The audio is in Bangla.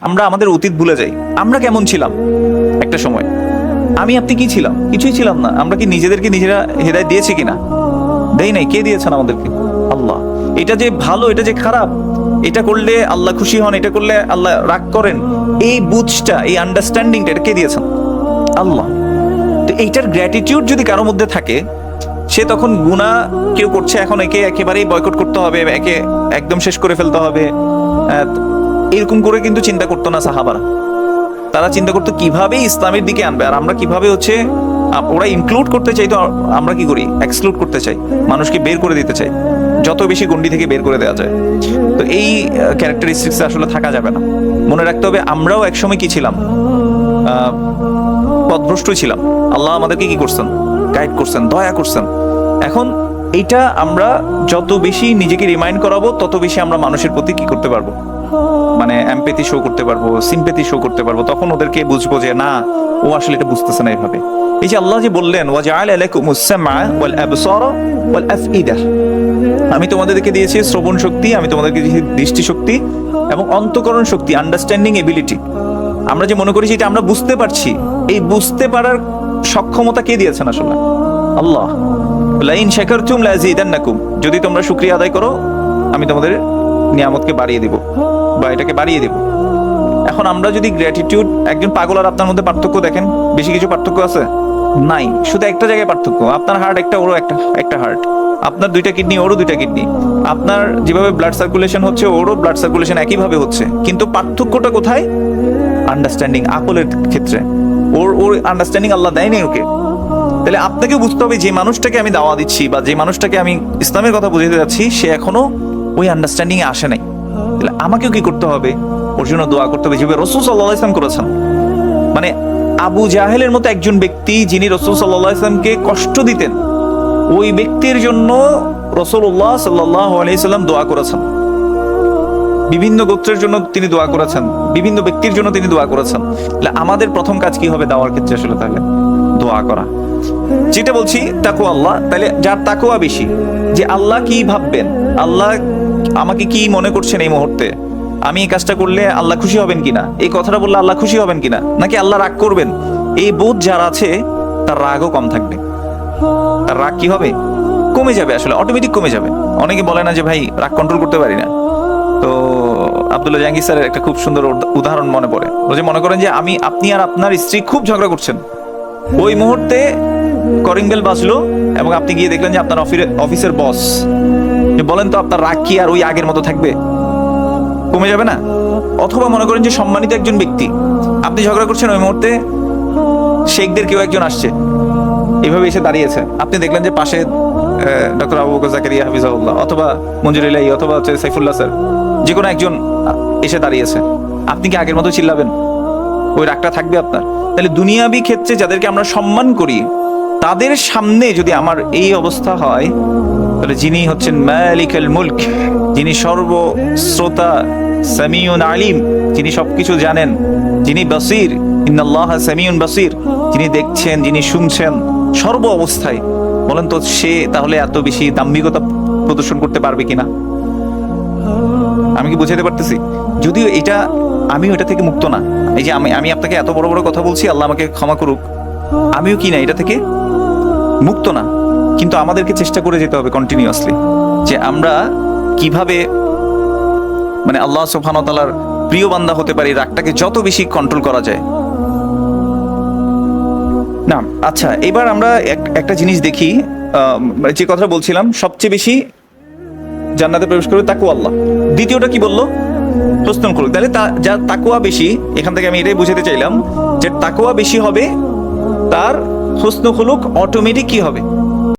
আমরা আমাদের অতীত ভুলে যাই। আমরা কেমন ছিলাম? একটা সময়। আমি আপনি কি ছিলাম? কিছুই ছিলাম না। আমরা কি নিজেদেরকে নিজেরা হেদায় দিয়েছি কিনা? দেই নাই। কে দিয়েছেন আমাদেরকে? আল্লাহ। এটা যে ভালো, এটা যে খারাপ, এটা করলে আল্লাহ খুশি হন, এটা করলে আল্লাহ রাগ করেন, এই বুঝটা, এই আন্ডারস্ট্যান্ডিংটা এটা কে দিয়েছেন? আল্লাহ। তো এইটার গ্র্যাটিটিউড যদি কারোর মধ্যে থাকে, সে তখন গুণা কেউ করছে, এখন একে একেবারেই বয়কট করতে হবে, একে একদম শেষ করে ফেলতে হবে। এরকম করে কিন্তু চিন্তা করতো না সাহাবারা। তারা চিন্তা করতো কীভাবে ইসলামের দিকে আনবে? আর আমরা কীভাবে হচ্ছে ওরা ইনক্লুড করতে চাই তো আমরা কি করি? এক্সক্লুড করতে চাই। মানুষকে বের করে দিতে চাই। যত বেশি গন্ডি থেকে বের করে দেওয়া যায়। তো এই ক্যারেক্টারিস্টিক্স আসলে থাকা যাবে না। মনে রাখতে হবে আমরাও একসময় কি ছিলাম? আহ, পথভ্রষ্ট ছিলাম। আল্লাহ আমাদেরকে কি করছেন? গাইড করছেন দয়া করছেন। এখন এইটা আমরা যত বেশি নিজেকে রিমাইন্ড করাবো তত বেশি আমরা মানুষের প্রতি কি করতে পারব? মানে এমপ্যাথি শো করতে পারব সিম্পেথি শো করতে পারব, তখন ওদেরকে বুঝব যে না, ও আসলে এটা বুঝতেছে না এইভাবে এই যে আল্লাহ যে বললেন, ওয়াজআল আলাইকুমুস সামআ ওয়াল আবসারা ওয়াল আফইদা। আমি তোমাদেরকে দিয়েছি শ্রবণ শক্তি, আমি তোমাদেরকে দিয়েছি দৃষ্টি শক্তি এবং অন্তকরণ শক্তি আন্ডারস্ট্যান্ডিং এবিলিটি আমরা যে মনে করি এটা আমরা বুঝতে পারছি, এই বুঝতে পারার সক্ষমতা কে দিয়েছেন আসলে? আল্লাহ। লাইন শাকারতুম লাযিদান্নাকুম যদি তোমরা শুকরিয়া আদায় করো, আমি তোমাদের নিয়ামতকে বাড়িয়ে দিব। বা এটাকে বাড়িয়ে দেব। এখন আমরা যদি গ্র্যাটিটিউড একজন পাগল আর আপনার মধ্যে পার্থক্য দেখেন, বেশি কিছু পার্থক্য আছে? নাই। শুধু একটা জায়গায় পার্থক্য, আপনার হার্ট একটা, ওরও একটা একটা হার্ট আপনার দুইটা কিডনি ওরও দুইটা কিডনি আপনার যেভাবে ব্লাড সার্কুলেশন হচ্ছে, ওরও ব্লাড সার্কুলেশন একইভাবে হচ্ছে। কিন্তু পার্থক্যটা কোথায়? আন্ডারস্ট্যান্ডিং আকলের ক্ষেত্রে। ওর ওর আন্ডারস্ট্যান্ডিং আল্লাহ দেয়নি ওকে। তাহলে আপনাকে বুঝতে হবে, যে মানুষটাকে আমি দাওয়া দিচ্ছি বা যে মানুষটাকে আমি ইসলামের কথা বুঝাতে যাচ্ছি, সে এখনও ওই আন্ডারস্ট্যান্ডিং এ আসে নাই। তাহলে আমাকেও কি করতে হবে? ওর জন্য দোয়া করতে হবে। যেভাবে রসুল সাল্লাহ ইসলাম করেছেন। মানে আবু জাহেলের মতো একজন ব্যক্তি যিনি রসুল সাল্লাহ ইসলামকে কষ্ট দিতেন, ওই ব্যক্তির জন্য রসুল্লাহ সাল্লাহ আলাইসাল্লাম দোয়া করেছেন। বিভিন্ন গোত্রের জন্য তিনি দোয়া করেছেন। বিভিন্ন ব্যক্তির জন্য তিনি দোয়া করেছেন। তাহলে আমাদের প্রথম কাজ কি হবে দাওয়ার ক্ষেত্রে আসলে তাহলে? দোয়া করা। যেটা বলছি তাকু আল্লাহ তাহলে যার তাকুয়া বেশি, যে আল্লাহ কি ভাববেন? আল্লাহ আমাকে কি মনে করছেন এই মুহূর্তে? আমি এই কাজটা করলে আল্লাহ খুশি হবেন কিনা? এই কথাটা বললে আল্লাহ খুশি হবেন কিনা? নাকি আল্লাহ রাগ করবেন? এই বোধ যার আছে, তার রাগও কম থাকবে। তার রাগ কি হবে? কমে যাবে আসলে অটোমেটিক কমে যাবে। অনেকে বলে না যে, ভাই, রাগ কন্ট্রোল করতে পারি না। তো আব্দুল্লাহ জাহাঙ্গীর স্যারের একটা খুব সুন্দর উদাহরণ মনে পড়ে। ও যে মনে করেন যে, আমি, আপনি আর আপনার স্ত্রী খুব ঝগড়া করছেন। ওই মুহূর্তে করিং বেল বাজলো এবং আপনি গিয়ে দেখলেন যে, আপনার অফিসের বস বলেন তো আপনার রাগ কি আর ওই আগের মতো থাকবে? কমে যাবে না? অথবা মনে করেন যে সম্মানিত একজন ব্যক্তি, আপনি ঝগড়া করছেন ওই মুহূর্তে, শেখদের কেউ একজন আসছে। এভাবে এসে দাঁড়িয়েছে। আপনি দেখলেন যে পাশে ডক্টর আবু বকর জাকারিয়া হাফিজাউল্লাহ অথবা মঞ্জুর ইলাহি, অথবা হচ্ছে সাইফুল্লাহ স্যার, যে কোনো একজন এসে দাঁড়িয়েছে। আপনি কি আগের মতো চিল্লাবেন? ওই রাগটা থাকবে আপনার। তাহলে দুনিয়াবি ক্ষেত্রে যাদেরকে আমরা সম্মান করি, তাদের সামনে যদি আমার এই অবস্থা হয় তাহলে যিনি হচ্ছেন মালিকাল মুলক, যিনি সর্বশ্রোতা, সামিউন আলিম, যিনি সবকিছু জানেন, যিনি বাসির, ইন্নাল্লাহ সামিউন বাসির, যিনি দেখছেন, যিনি শুনছেন, সর্ব অবস্থায়, বলেন তো সে তাহলে এত বেশি দাম্ভিকতা প্রদর্শন করতে পারবে কিনা? আমি কি বুঝাতে পারতেছি? যদিও এটা আমিও এটা থেকে মুক্ত না। এই যে আমি আমি আপনাকে এত বড় বড় কথা বলছি, আল্লাহ আমাকে ক্ষমা করুক। আমিও কি না, এটা থেকে মুক্ত না? কিন্তু আমাদেরকে চেষ্টা করে যেতে হবে কন্টিনিউয়াসলি যে আমরা কীভাবে মানে আল্লাহ তাআলার প্রিয় বান্দা হতে পারি রাগটাকে যত বেশি কন্ট্রোল করা যায়। না আচ্ছা এবার আমরা এক- একটা জিনিস দেখি আহ, যে কথা বলছিলাম সবচেয়ে বেশি জান্নাতে প্রবেশ করবে তাকু আল্লাহ। দ্বিতীয়টা কি বলল? প্রশ্ন করুক তাহলে যার তাকুয়া বেশি এখান থেকে আমি এটাই বুঝাতে চাইলাম যে তাকুয়া বেশি হবে তার হুসন হলুক অটোমেটিক কি হবে?